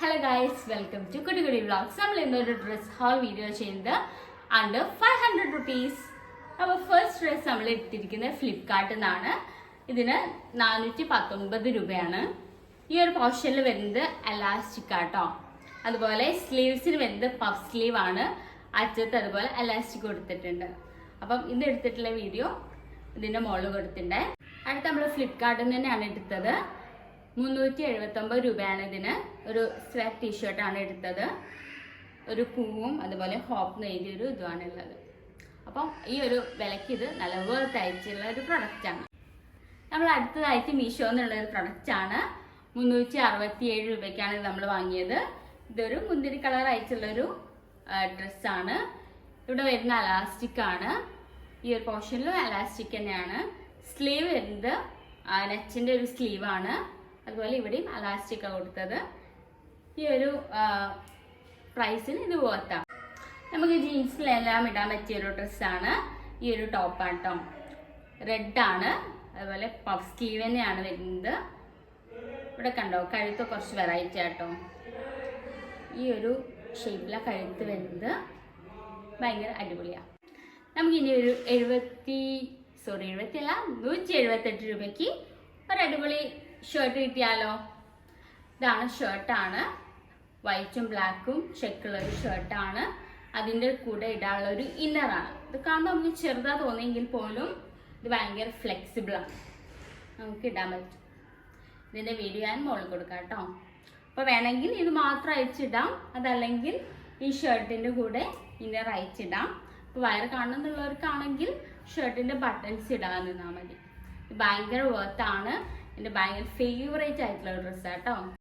Hello guys welcome to കുടി കുടി vlogs നമ്മൾ ഇന്നൊരു ഡ്രസ് ഹോൾ വീഡിയോ ചെയ്യുന്നത് അണ്ടർ ഫൈവ് ഹൺഡ്രഡ് റുപ്പീസ് അപ്പോൾ ഫസ്റ്റ് ഡ്രസ് നമ്മൾ എടുത്തിരിക്കുന്നത് ഫ്ലിപ്കാർട്ടിൽ നിന്നാണ് ഇതിന് നാനൂറ്റി പത്തൊമ്പത് രൂപയാണ്. ഈ ഒരു പോർഷനിൽ വരുന്നത് എലാസ്റ്റിക് ആട്ടോ. അതുപോലെ സ്ലീവ്സിന് വരുന്നത് പഫ് സ്ലീവ് ആണ്. അറ്റത്ത് അതുപോലെ എലാസ്റ്റിക് കൊടുത്തിട്ടുണ്ട്. അപ്പം ഇന്ന് എടുത്തിട്ടുള്ള വീഡിയോ ഇതിന്റെ മുകളിൽ കൊടുത്തിട്ടുണ്ട്. അടുത്ത് നമ്മൾ ഫ്ലിപ്കാർട്ടിൽ നിന്ന് തന്നെയാണ് എടുത്തത്. മുന്നൂറ്റി എഴുപത്തൊമ്പത് രൂപയാണ് ഇതിന് ഒരു സ്വെറ്റ് ടീഷർട്ടാണ് എടുത്തത്. ഒരു പൂവും അതുപോലെ ഹോപ്പ് നെയ്തിയൊരു ഇതുമാണ് ഉള്ളത്. അപ്പം ഈ ഒരു വിലയ്ക്ക് ഇത് നല്ല വേർത്ത് അയച്ചുള്ള ഒരു പ്രൊഡക്റ്റാണ് നമ്മൾ അടുത്തതായിട്ട് മീഷോ എന്നുള്ള ഒരു പ്രൊഡക്റ്റാണ് മുന്നൂറ്റി അറുപത്തി ഏഴ് രൂപയ്ക്കാണ് നമ്മൾ വാങ്ങിയത്. ഇതൊരു മുന്തിരി കളർ അയച്ചുള്ളൊരു ഡ്രസ്സാണ് ഇവിടെ വരുന്ന അലാസ്റ്റിക് ആണ്. ഈ ഒരു പോർഷനിലും അലാസ്റ്റിക് തന്നെയാണ്. സ്ലീവ് വരുന്നത് നെച്ചിന്റെ ഒരു സ്ലീവാണ് അതുപോലെ ഇവിടെയും അലാസ്റ്റിക് കൊടുത്തത്. ഈ ഒരു പ്രൈസിന് ഇത് പോകത്താം. നമുക്ക് ജീൻസിലെല്ലാം ഇടാൻ പറ്റിയ ഒരു ഡ്രസ്സാണ് ഈ ഒരു ടോപ്പാണ് കേട്ടോ റെഡാണ് അതുപോലെ പഫ് സ്ലീവ് തന്നെയാണ് വരുന്നത്. ഇവിടെ കണ്ടോ കഴുത്ത് കുറച്ച് വെറൈറ്റി ആട്ടോ ഈ ഒരു ഷേപ്പിലാണ് കഴുത്ത് വരുന്നത്. ഭയങ്കര അടിപൊളിയാണ് നമുക്ക് ഇനി ഒരു എഴുപത്തി സോറി എഴുപത്തി അല്ല നൂറ്റി എഴുപത്തെട്ട് രൂപയ്ക്ക് ഒരു അടിപൊളി ഷർട്ട് കിട്ടിയാലോ? ഇതാണ് ഷർട്ടാണ് വൈറ്റും ബ്ലാക്കും ചെക്കുള്ള ഒരു ഷർട്ടാണ് അതിന്റെ കൂടെ ഇടാനുള്ള ഒരു ഇന്നറാണ് ഇത് കാണുമ്പോൾ നമുക്ക് ചെറുതാ തോന്നിയെങ്കിൽ പോലും ഇത് ഭയങ്കര ഫ്ലെക്സിബിളാണ് നമുക്ക് ഇടാൻ പറ്റും. ഇതിന്റെ വീഡിയോ ഞാൻ മുകളിൽ കൊടുക്കാം കേട്ടോ. അപ്പോൾ വേണമെങ്കിൽ ഇത് മാത്രം അയച്ചിടാം അതല്ലെങ്കിൽ ഈ ഷർട്ടിന്റെ കൂടെ ഇന്നർ അയച്ചിടാം അപ്പോൾ വയർ കാണുന്നുള്ളവർക്കാണെങ്കിൽ ഷർട്ടിന്റെ ബട്ടൺസ് ഇടാൻ നിന്നാൽ മതി. ഭയങ്കര വർത്താണ് എന്റെ ഭയങ്കര ഫേവറേറ്റ് ആയിട്ടുള്ള ഡ്രസ്സാട്ടോ